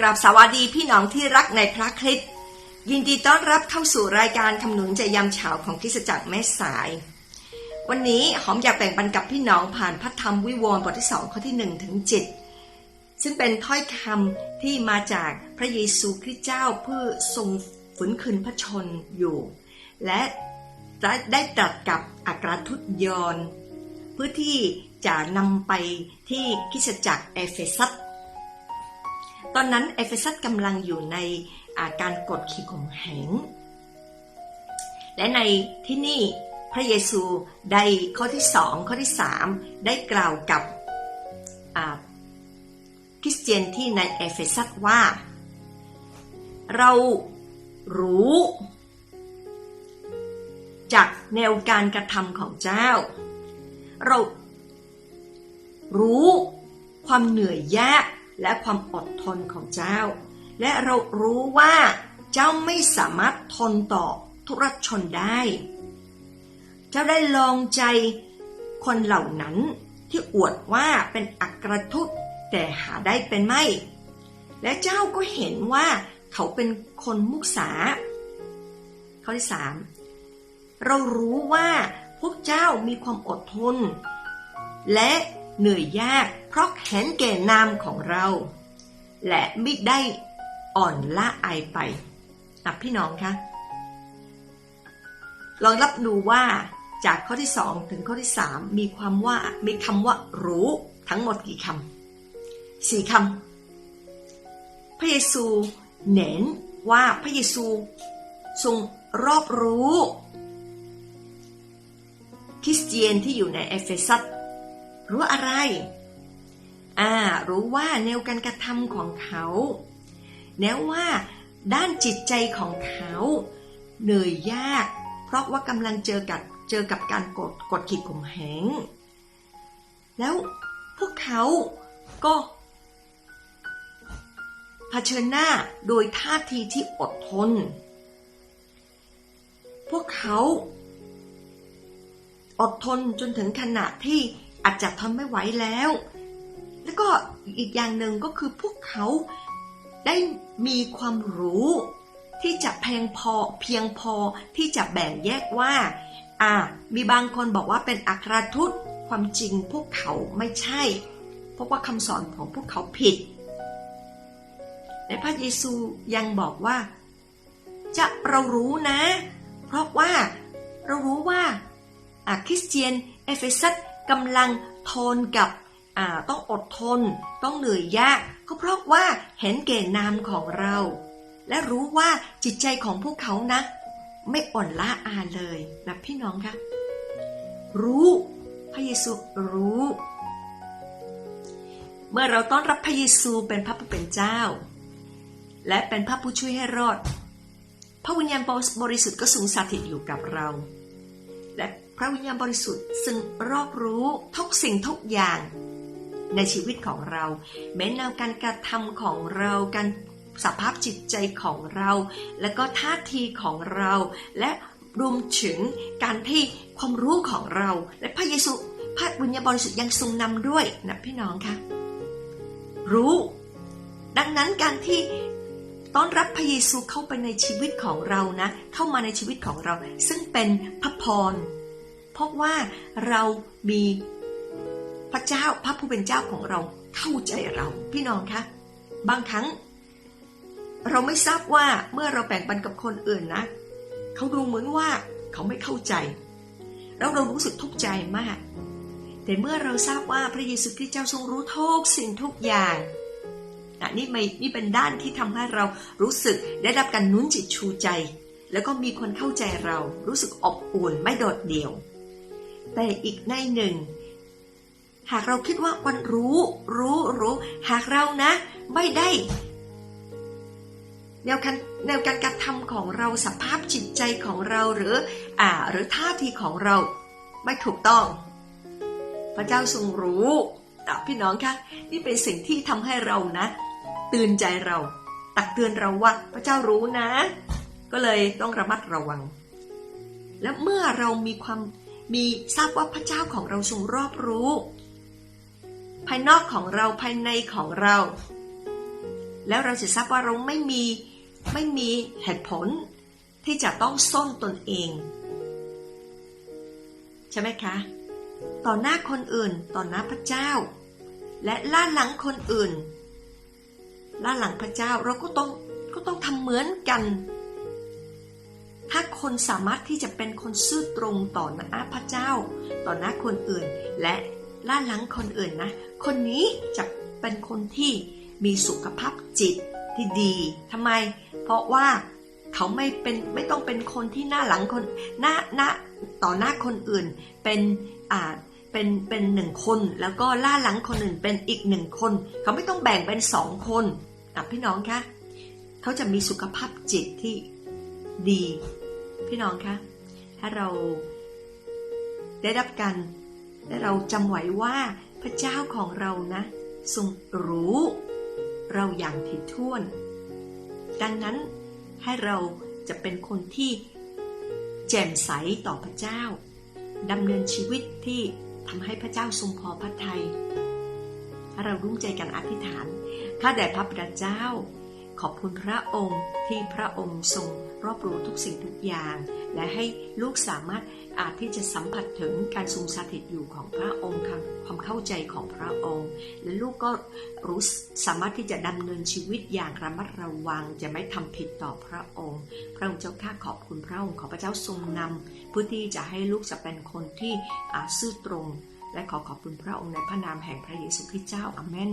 กราบสวัสดีพี่น้องที่รักในพระคริสต์ยินดีต้อนรับเข้าสู่รายการคำหนุนใจยามเช้าของคริสตจักรแม่สาย วันนี้หอมอยากแบ่งปันกับพี่น้องผ่านพระธรรมวิวรณ์บทที่สองข้อที่หนึ่งถึงเจ็ดซึ่งเป็นถ้อยคำที่มาจากพระเยซูคริสต์เจ้าเพื่อทรงฝืนคืนพระชนอยู่ และได้ตรัสกับอัครทูตยอนเพื่อที่จะนำไปที่คริสตจักรเอเฟซัส ตอนนั้นเอเฟซัสกำลังอยู่ในาการกดขี่ข่มเหงและในที่นี่พระเยซูได้ข้อที่สองข้อที่สามได้กล่าวกับคริสเตียนที่ในเอเฟซัสว่า เรารู้จากแนวการกระทำของเจ้า เรารู้ความเหนื่อยยาก และความอดทนของเจ้า และเรารู้ว่าเจ้าไม่สามารถทนต่อทุรชนได้ เจ้าได้ลองใจคนเหล่านั้นที่อวดว่าเป็นอักรทุตแต่หาได้เป็นไม่ และเจ้าก็เห็นว่าเขาเป็นคนมุสาข้อที่สามเรารู้ว่าพวกเจ้ามีความอดทน และ เหนื่อยยากเพราะเห็นแก่นามของเรา และไม่ได้อ่อนละอายไปอะพี่น้องคะลองรับดูว่าจากข้อที่สองถึงข้อที่สามมีความว่ามีคำว่ารู้ทั้งหมดกี่คำสี่คำพระเยซูเน้นว่าพระเยซูทรงรอบรู้ คริสเตียนที่อยู่ในเอเฟซัส รู้อะไร อ่า รู้ว่าแนวการกระทำของเขาแนวว่า ด้านจิตใจของเขาเหนื่อยยาก เพราะว่ากำลังเจอกับเจอกับการกดกดขีดข่มเหงแล้วพวกเขาก็เผชิญหน้าโดยท่าทีที่อดทน พวกเขา อดทนจนถึงขนาดที่ อาจจะทนไม่ไหวแล้ว แล้วก็อีกอย่างหนึ่งก็คือพวกเขาได้มีความรู้ ที่จะเพียงพอเพียงพอที่จะแบ่งแยกว่า อ่า มีบางคนบอกว่าเป็นอัครทูตความจริงพวกเขาไม่ใช่ เพราะว่าคำสอนของพวกเขาผิดและพระเยซูยังบอกว่า จะเรารู้นะ เพราะว่าเรารู้ว่าคริสเตียน เอเฟซัส กำลังทนกับต้องอดทน ต้องเหนื่อยยาก ก็เพราะว่าเห็นเก่นามของเรา และรู้ว่าจิตใจของพวกเขานะ ไม่อ่อนล้าอาเลยนะพี่น้องคะรู้พระเยซูรู้ เมื่อเราต้อนรับพระเยซูเป็นพระผู้เป็นเจ้า และเป็นพระผู้ช่วยให้รอด พระวิญญาณบริสุทธิ์ก็ทรงสถิตอยู่กับเรา พระวิญญาณบริสุทธิ์ซึ่งรอบรู้ทุกสิ่งทุกอย่าง ในชีวิตของเรา แม้แนวการกระทำของเราการสภาพจิตใจของเรา และก็ท่าทีของเรา และรวมถึงการที่ความรู้ของเรา และพระเยซูพระวิญญาณบริสุทธิ์ยังทรงนำด้วยนะพี่น้องคะรู้ ดังนั้นการที่ต้อนรับพระเยซูเข้าไปในชีวิตของเรานะ เข้ามาในชีวิตของเรา ซึ่งเป็นพระพร พราะว่าเรามีพระเจ้าพระผู้เป็นเจ้าของเราเข้าใจเรา พี่น้องคะบางครั้ง เราไม่ทราบว่าเมื่อเราแบ่งปันกับคนอื่นนะเขาดูเหมือนว่าเขาไม่เข้าใจ แล้วเรารู้สึกทุกข์ใจมาก แต่เมื่อเราทราบว่าพระเยซูคริสต์เจ้าทรงรู้ทุกสิ่งทุกอย่างนี่ไม่นี่เป็นด้านที่ทำให้เรารู้สึกได้รับการนุ้นจิตชูใจ แล้วก็มีคนเข้าใจเรารู้สึกอบอุ่นไม่โดดเดี่ยว แต่อีกในหนึ่ง หากเราคิดว่าวันรู้ รู้รู้ หากเรานะ ไม่ได้ แนวการแนวการกระทำของเราสภาพจิตใจของเราหรืออ่าหรือท่าทีของเรา ไม่ถูกต้อง พระเจ้าทรงรู้พี่น้องคะนี่เป็นสิ่งที่ทำให้เรานะตือนใจเรา ตักเตือนเราว่าพระเจ้ารู้นะ ก็เลยต้องระมัดระวัง และเมื่อเรามีความ มีทราบว่าพระเจ้าของเราทรงรอบรู้ ภายนอกของเราภายในของเรา แล้วเราจะทราบว่าเราไม่มีไม่มีเหตุผล ที่จะต้องซ่อนตนเอง ใช่ไหมคะ ต่อหน้าคนอื่นต่อหน้าพระเจ้า และล่าหลังคนอื่น ล่าหลังพระเจ้าเราก็ต้องก็ต้องทำเหมือนกัน ถ้าคนสามารถที่จะเป็นคนซื่อตรงต่อหน้าพระเจ้า ต่อหน้าคนอื่น และล่าหลังคนอื่นนะ คนนี้จะเป็นคนที่มีสุขภาพจิตที่ดีทำไม เพราะว่าเขาไม่เป็นไม่ต้องเป็นคนที่หน้าหลังคนหน้าหน้าต่อหน้าคนอื่น เป็นอ่าเป็นเป็นหนึ่งคนแล้วก็ล่าหลังคนอื่นเป็นอีกหนึ่งคน เขาไม่ต้องแบ่งเป็นสองคนอะพี่น้องคะเขาจะมีสุขภาพจิตที่ดี พี่น้องคะถ้าเราได้รับการและเราจำไว้ว่าพระเจ้าของเรานะทรงรู้เราอย่างถี่ถ้วน ดังนั้นให้เราจะเป็นคนที่แจ่มใสต่อพระเจ้าดำเนินชีวิตที่ทำให้พระเจ้าทรงพอพระทัยถ้าเรารุ่งใจกันอธิษฐานข้าแต่พระบิดาเจ้า ขอบคุณพระองค์ที่พระองค์ทรงรอบรู้ทุกสิ่งทุกอย่าง และให้ลูกสามารถอาจที่จะสัมผัสถึงการทรงสถิตอยู่ของพระองค์ความความเข้าใจของพระองค์ และลูกก็รู้สามารถที่จะดำเนินชีวิตอย่างระมัดระวัง จะไม่ทำผิดต่อพระองค์ พระองค์เจ้าข้าขอบคุณพระองค์ขอพระเจ้าทรงนำเพื่อที่จะให้ลูกจะเป็นคนที่อาซื่อตรง และขอขอบคุณพระองค์ในพระนามแห่งพระเยซูคริสต์เจ้าอาเมน